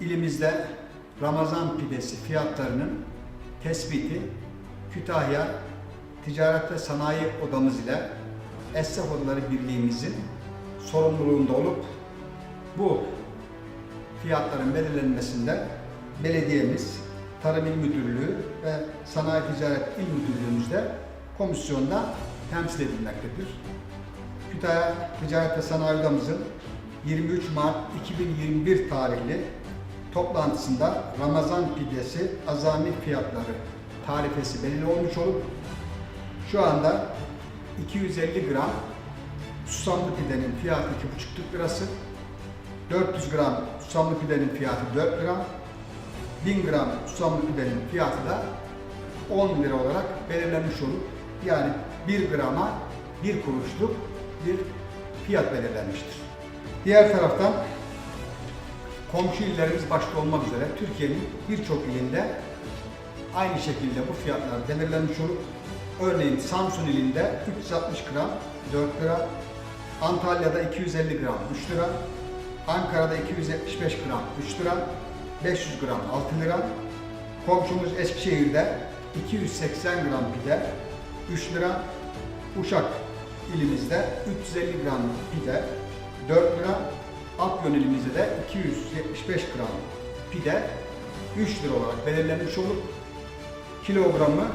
ilimizde Ramazan pidesi fiyatlarının tespiti Kütahya Ticaret ve Sanayi Odamız ile Esnaf Odaları Birliğimizin sorumluluğunda olup bu fiyatların belirlenmesinde belediyemiz, Tarım İl Müdürlüğü ve Sanayi Ticaret İl Müdürlüğümüzde komisyonda temsil edilmektedir. Kütahya Ticaret ve Sanayi Odamızın 23 Mart 2021 tarihli toplantısında Ramazan pidesi azami fiyatları tarifesi belirli olmuş olup şu anda 250 gram susamlı pidenin fiyatı 2,5 Türk lirası, 400 gram susamlı pidenin fiyatı 4 lira, 1000 gram susamlı pidenin fiyatı da 10 lira olarak belirlenmiş olup yani 1 grama 1 kuruşluk bir fiyat belirlenmiştir. Diğer taraftan komşu illerimiz başta olmak üzere Türkiye'nin birçok ilinde aynı şekilde bu fiyatlar belirlenmiş olup örneğin Samsun ilinde 360 gram 4 lira, Antalya'da 250 gram 3 lira, Ankara'da 275 gram 3 lira, 500 gram 6 lira, komşumuz Eskişehir'de 280 gram pide 3 lira, Uşak ilimizde 350 gram pide 4 lira, Afyon ilimizde de 275 gram pide 3 lira olarak belirlenmiş olup kilogramı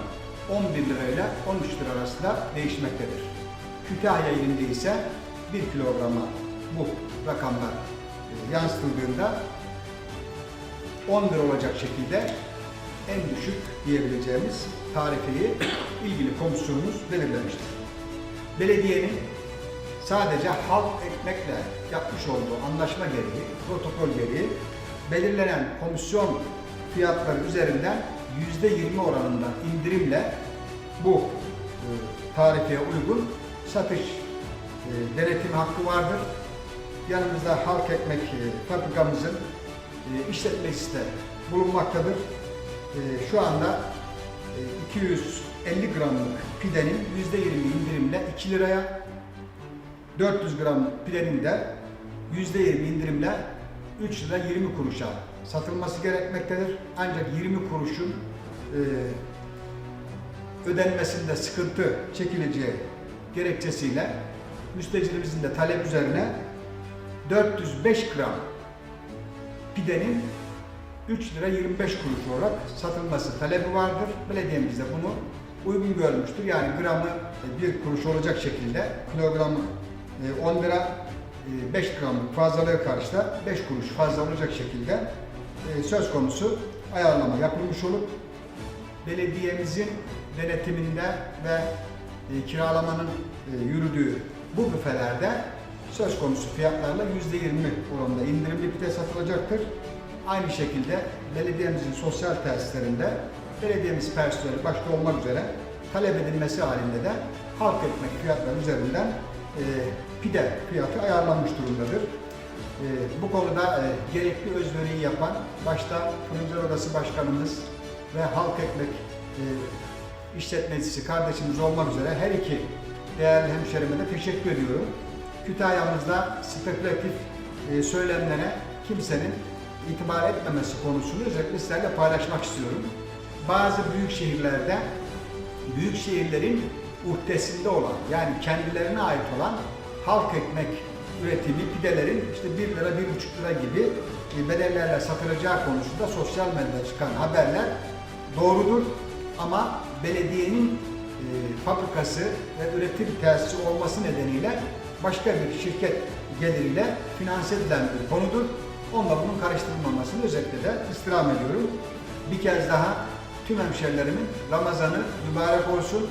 11 lira ile 13 lira arasında değişmektedir. Kütahya ilinde ise 1 kilograma bu rakamlar e, yansıtıldığında 10 lira olacak şekilde en düşük diyebileceğimiz tarifeyi ilgili komisyonumuz belirlemiştir. Belediyenin sadece halk ekmekle yapmış olduğu anlaşma gereği, protokol gereği belirlenen komisyon fiyatları üzerinden %20 oranında indirimle bu e, tarifeye uygun satış e, denetim hakkı vardır. Yanımızda halk ekmek e, fabrikamızın işletmecisi de bulunmaktadır. Şu anda e, 250 gramlık pidenin %20 indirimle 2 liraya, 400 gram pidenin de %20 indirimle 3 lira 20 kuruşa satılması gerekmektedir. Ancak 20 kuruşun e, ödenmesinde sıkıntı çekileceği gerekçesiyle müstecirimizin de talep üzerine 405 gram pidenin 3 lira 25 kuruş olarak satılması talebi vardır. Belediyemiz de bunu uygun görmüştür. Yani gramı 1 kuruş olacak şekilde kilogramı e, 10 lira e, 5 gramlık fazlalığı karşıda 5 kuruş fazla olacak şekilde e, söz konusu ayarlama yapılmış olup belediyemizin denetiminde ve e, kiralamanın e, yürüdüğü bu büfelerde söz konusu fiyatlarla %20 oranında indirimli pide satılacaktır. Aynı şekilde belediyemizin sosyal tesislerinde belediyemiz personeli başta olmak üzere talep edilmesi halinde de halk ekmek fiyatları üzerinden e, pide fiyatı ayarlanmış durumdadır. E, bu konuda e, gerekli özveriyi yapan başta Fırıncılar Odası Başkanımız ve Halk Ekmek e, işletmecisi kardeşimiz olmak üzere her iki değerli hemşerime de teşekkür ediyorum. Kütahya'mızda spekülatif e, söylemlere kimsenin itibar etmemesi konusunu özellikle sizlerle paylaşmak istiyorum. Bazı büyük şehirlerde büyük şehirlerin uhdesinde olan yani kendilerine ait olan halk ekmek üretimi pidelerin işte 1 lira 1,5 lira gibi e, bedellerle satılacağı konusunda sosyal medyada çıkan haberler doğrudur ama belediyenin e, fabrikası ve üretim tesisi olması nedeniyle başka bir şirket geliriyle finanse edilen bir konudur. Onunla bunun karıştırılmamasını özellikle de istirham ediyorum. Bir kez daha tüm hemşerilerimin Ramazanı mübarek olsun.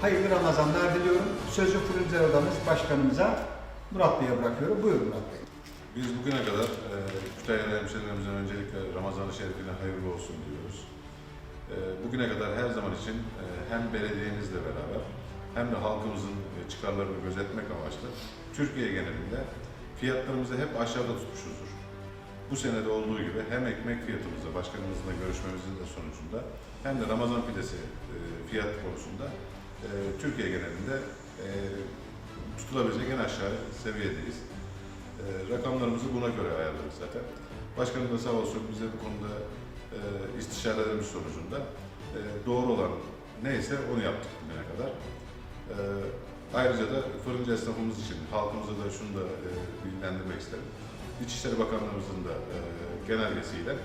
Hayırlı Ramazanlar diliyorum. Sözü Fırıncılar Odamız Başkanımıza Murat Bey'e bırakıyorum. Buyurun Murat Bey. Biz bugüne kadar e, Kütahyalı hemşehrilerimizin öncelikle Ramazan-ı Şerif'ine hayırlı olsun diyoruz. E, bugüne kadar her zaman için e, hem belediyemizle beraber hem de halkımızın e, çıkarlarını gözetmek amaçlı Türkiye genelinde fiyatlarımızı hep aşağıda tutmuşuzdur. Bu senede olduğu gibi hem ekmek fiyatımızda başkanımızla görüşmemizin de sonucunda hem de Ramazan pidesi e, fiyat konusunda e, Türkiye genelinde e, tutulabilecek en aşağı seviyedeyiz. E, rakamlarımızı buna göre ayarladık zaten. Başkanım da sağ olsun bize bu konuda e, istişarelerimiz sonucunda e, doğru olan neyse onu yaptık bugüne kadar. E, ayrıca da fırıncı esnafımız için halkımıza da şunu da e, bilgilendirmek isterim. İçişleri Bakanlığımızın da e, genelgesiyle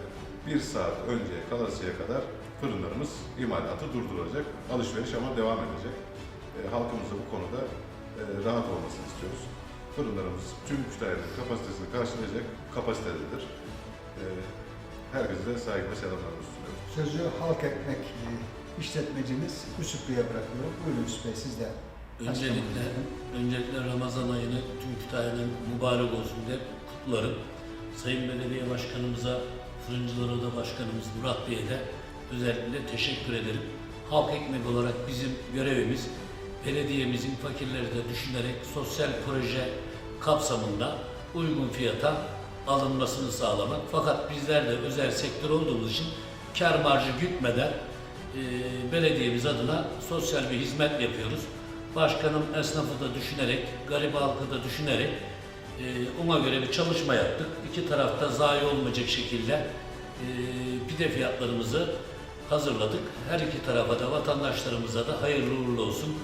bir saat önce kalasıya kadar fırınlarımız imalatı durdurulacak. Alışveriş ama devam edecek. E, halkımız da bu konuda e, rahat olmasını istiyoruz. Fırınlarımız tüm müşterilerin kapasitesini karşılayacak kapasitededir. E, herkese de saygı ve selamlarımı sunuyorum. Sözü halk ekmek e, işletmecimiz Yusuf Bey'e bırakıyorum. Buyurun Yusuf Bey siz de. Öncelikle, öncelikle Ramazan ayını tüm Kütahya'nın mübarek olsun diye kutlarım. Sayın Belediye Başkanımıza, Fırıncılar Oda Başkanımız Murat Bey'e de özellikle teşekkür ederim. Halk ekmek olarak bizim görevimiz belediyemizin fakirleri de düşünerek sosyal proje kapsamında uygun fiyata alınmasını sağlamak. Fakat bizler de özel sektör olduğumuz için kar marjı gütmeden e, belediyemiz adına sosyal bir hizmet yapıyoruz. Başkanım esnafı da düşünerek, garip halkı da düşünerek e, ona göre bir çalışma yaptık. İki tarafta zayi olmayacak şekilde e, pide fiyatlarımızı hazırladık. Her iki tarafa da vatandaşlarımıza da hayırlı uğurlu olsun.